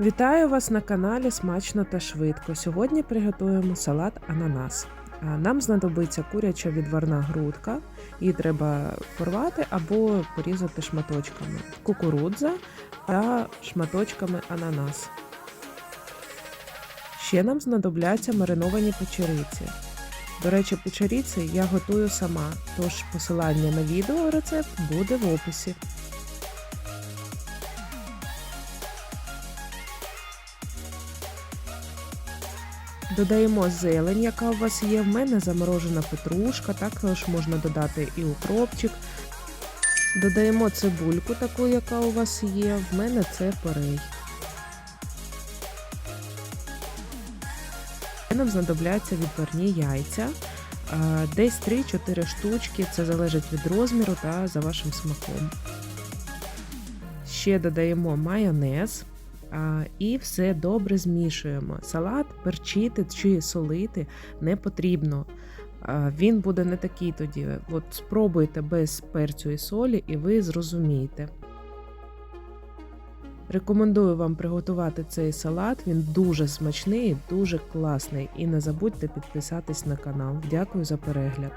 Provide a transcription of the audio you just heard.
Вітаю вас на каналі Смачно та швидко. Сьогодні приготуємо салат ананас. Нам знадобиться куряча відварна грудка, її треба порвати або порізати шматочками, кукурудза та шматочками ананас. Ще нам знадобляться мариновані печериці. До речі, печериці я готую сама, тож посилання на відео рецепт буде в описі. Додаємо зелень, яка у вас є. В мене заморожена петрушка, також можна додати і укропчик. Додаємо цибульку, таку, яка у вас є. В мене це порей. Нам знадобляться відварні яйця. Десь 3-4 штучки, це залежить від розміру та за вашим смаком. Ще додаємо майонез. І все добре змішуємо. Салат перчити чи солити не потрібно. Він буде не такий тоді. От спробуйте без перцю і солі, і ви зрозумієте. Рекомендую вам приготувати цей салат. Він дуже смачний, дуже класний. І не забудьте підписатись на канал. Дякую за перегляд.